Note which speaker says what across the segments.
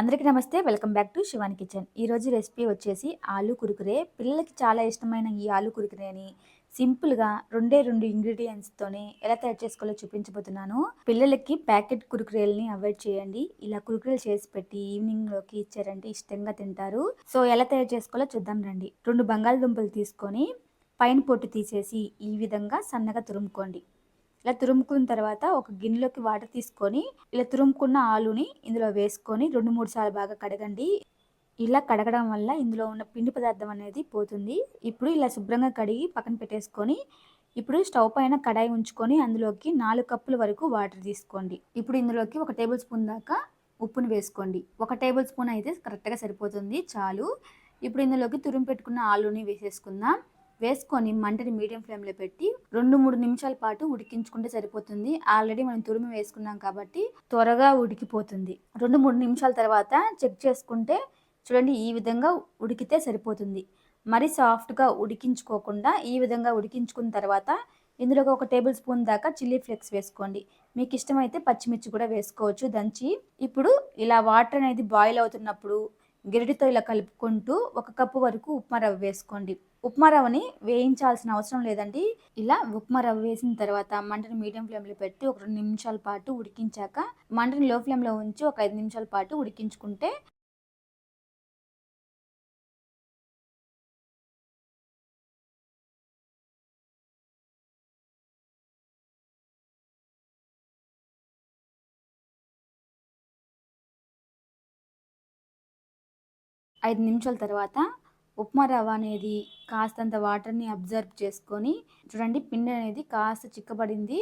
Speaker 1: అందరికీ నమస్తే welcome back to Shivani kitchen. ఈరోజు రెసిపీ వచ్చేసి ఆలు కురుకురే. పిల్లలకి చాలా ఇష్టమైన ఈ ఆలు కురుకురేని సింపుల్గా రెండే రెండు ఇంగ్రీడియంట్స్తోనే ఎలా తయారు చేసుకోవాలో చూపించబోతున్నాను. పిల్లలకి ప్యాకెట్ కురుకురేల్ని అవాయిడ్ చేయండి. ఇలా కురుకురేలు చేసి పెట్టి ఈవినింగ్లోకి ఇచ్చారంటే ఇష్టంగా తింటారు. సో ఎలా తయారు చేసుకోవాలో చూద్దాం రండి. రెండు బంగాళదుంపలు తీసుకొని పైన పొట్టు తీసేసి ఈ విధంగా సన్నగా తురుముకోండి. ఇలా తురుముకున్న తర్వాత ఒక గిన్నెలోకి వాటర్ తీసుకొని ఇలా తురుముకున్న ఆలుని ఇందులో వేసుకొని రెండు మూడు సార్లు బాగా కడగండి. ఇలా కడగడం వల్ల ఇందులో ఉన్న పిండి పదార్థం అనేది పోతుంది. ఇప్పుడు ఇలా శుభ్రంగా కడిగి పక్కన పెట్టేసుకొని ఇప్పుడు స్టవ్ పైన కడాయి ఉంచుకొని అందులోకి నాలుగు కప్పుల వరకు వాటర్ తీసుకోండి. ఇప్పుడు ఇందులోకి ఒక టేబుల్ స్పూన్ దాకా ఉప్పుని వేసుకోండి. ఒక టేబుల్ స్పూన్ అయితే కరెక్ట్గా సరిపోతుంది చాలు. ఇప్పుడు ఇందులోకి తురుము పెట్టుకున్న ఆలుని వేసేసుకుందాం. వేసుకొని మంటని మీడియం ఫ్లేమ్లో పెట్టి రెండు మూడు నిమిషాల పాటు ఉడికించుకుంటే సరిపోతుంది. ఆల్రెడీ మనం తురుము వేసుకున్నాం కాబట్టి త్వరగా ఉడికిపోతుంది. రెండు మూడు నిమిషాల తర్వాత చెక్ చేసుకుంటే చూడండి ఈ విధంగా ఉడికితే సరిపోతుంది. మరి సాఫ్ట్గా ఉడికించుకోకుండా ఈ విధంగా ఉడికించుకున్న తర్వాత ఇందులో ఒక టేబుల్ స్పూన్ దాకా చిల్లీ ఫ్లేక్స్ వేసుకోండి. మీకు ఇష్టమైతే పచ్చిమిర్చి కూడా వేసుకోవచ్చు. దంచి ఇప్పుడు ఇలా వాటర్ అనేది బాయిల్ అవుతున్నప్పుడు గెరిటితో ఇలా కలుపుకుంటూ ఒక కప్పు వరకు ఉప్మా రవ్వ వేసుకోండి. ఉప్మా రవ్వని వేయించాల్సిన అవసరం లేదండి. ఇలా ఉప్మా రవ్వ వేసిన తర్వాత మంటను మీడియం ఫ్లేమ్లో పెట్టి ఒక రెండు నిమిషాల పాటు ఉడికించాక మంటను లో ఫ్లేమ్లో ఉంచి ఒక ఐదు నిమిషాల పాటు ఉడికించుకుంటే ఐదు నిమిషాల తర్వాత ఉప్మా రవ్వ అనేది కాస్తంత వాటర్ని అబ్జర్వ్ చేసుకొని చూడండి పిండి అనేది కాస్త చిక్కబడింది.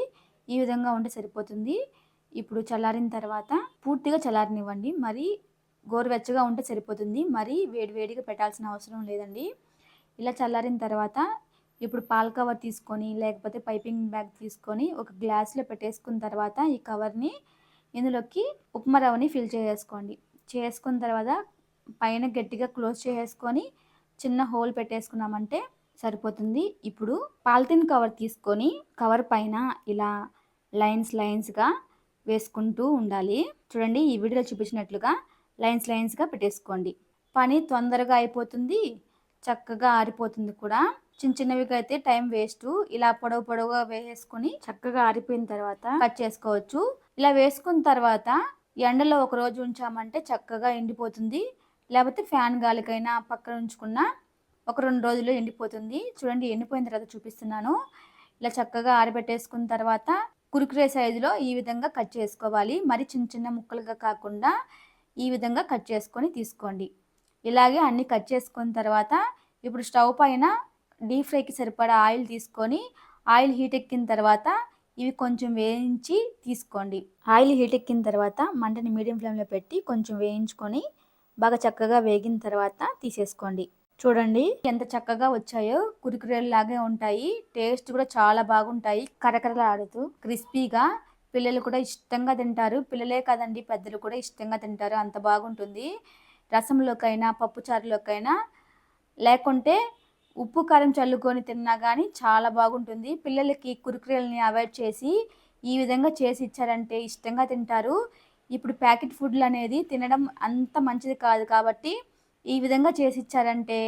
Speaker 1: ఈ విధంగా ఉంటే సరిపోతుంది. ఇప్పుడు చల్లారిన తర్వాత పూర్తిగా చల్లారనివ్వండి. మరి గోరువెచ్చగా ఉంటే సరిపోతుంది. మరి వేడివేడిగా పెట్టాల్సిన అవసరం లేదండి. ఇలా చల్లారిన తర్వాత ఇప్పుడు పాల కవర్ తీసుకొని లేకపోతే పైపింగ్ బ్యాగ్ తీసుకొని ఒక గ్లాస్లో పెట్టేసుకున్న తర్వాత ఈ కవర్ని ఇందులోకి ఉప్మా రవ్వని ఫిల్ చేసుకోండి చేసుకున్న తర్వాత పైన గట్టిగా క్లోజ్ చేసుకొని చిన్న హోల్ పెట్టేసుకున్నామంటే సరిపోతుంది. ఇప్పుడు పాలిథిన్ కవర్ తీసుకొని కవర్ పైన ఇలా లైన్స్ లైన్స్గా వేసుకుంటూ ఉండాలి. చూడండి ఈ వీడియోలో చూపించినట్లుగా లైన్స్ లైన్స్గా పెట్టేసుకోండి. పని తొందరగా అయిపోతుంది చక్కగా ఆరిపోతుంది కూడా. చిన్న చిన్నవిగా అయితే టైం వేస్ట్. ఇలా పొడవు పొడవుగా వేసుకొని చక్కగా ఆరిపోయిన తర్వాత కట్ చేసుకోవచ్చు. ఇలా వేసుకున్న తర్వాత ఎండలో ఒక రోజు ఉంచామంటే చక్కగా ఎండిపోతుంది. లేకపోతే ఫ్యాన్ గాలికైనా పక్కన ఉంచుకున్న ఒక రెండు రోజుల్లో ఎండిపోతుంది. చూడండి ఎండిపోయిన తర్వాత చూపిస్తున్నాను. ఇలా చక్కగా ఆరబెట్టేసుకున్న తర్వాత కురుకురే సైజులో ఈ విధంగా కట్ చేసుకోవాలి. మరి చిన్న చిన్న ముక్కలుగా కాకుండా ఈ విధంగా కట్ చేసుకొని తీసుకోండి. ఇలాగే అన్నీ కట్ చేసుకున్న తర్వాత ఇప్పుడు స్టవ్ పైన డీప్ ఫ్రైకి సరిపడా ఆయిల్ తీసుకొని ఆయిల్ హీట్ ఎక్కిన తర్వాత ఇవి కొంచెం వేయించి తీసుకోండి. ఆయిల్ హీట్ ఎక్కిన తర్వాత మంటని మీడియం ఫ్లేమ్లో పెట్టి కొంచెం వేయించుకొని బాగా చక్కగా వేగిన తర్వాత తీసేసుకోండి. చూడండి ఎంత చక్కగా వచ్చాయో. కురికురేలు లాగే ఉంటాయి. టేస్ట్ కూడా చాలా బాగుంటాయి. కరకరలాడుతూ క్రిస్పీగా. పిల్లలు కూడా ఇష్టంగా తింటారు. పిల్లలే కదండి పెద్దలు కూడా ఇష్టంగా తింటారు. అంత బాగుంటుంది. రసంలోకైనా పప్పుచారులోకైనా లేకుంటే ఉప్పు కారం చల్లుకొని తిన్నా కానీ చాలా బాగుంటుంది. పిల్లలకి కురుకురేలని అవాయిడ్ చేసి ఈ విధంగా చేసి ఇచ్చారంటే ఇష్టంగా తింటారు. ఇప్పుడు ప్యాకెట్ ఫుడ్లు అనేది తినడం అంత మంచిది కాదు కాబట్టి ఈ విధంగా చేసి ఇచ్చారంటే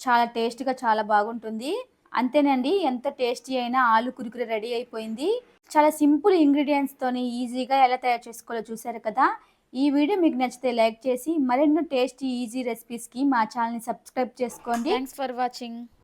Speaker 1: చాలా టేస్ట్గా చాలా బాగుంటుంది. అంతేనండి ఎంత టేస్టీ అయినా ఆలు కురుకురే రెడీ అయిపోయింది. చాలా సింపుల్ ఇంగ్రీడియంట్స్తోని ఈజీగా ఎలా తయారు చేసుకోవాలో చూసారు కదా? ఈ వీడియో మీకు నచ్చితే లైక్ చేసి మరెన్నో టేస్టీ ఈజీ రెసిపీస్కి మా ఛానల్ని సబ్స్క్రైబ్ చేసుకోండి.
Speaker 2: Thanks for watching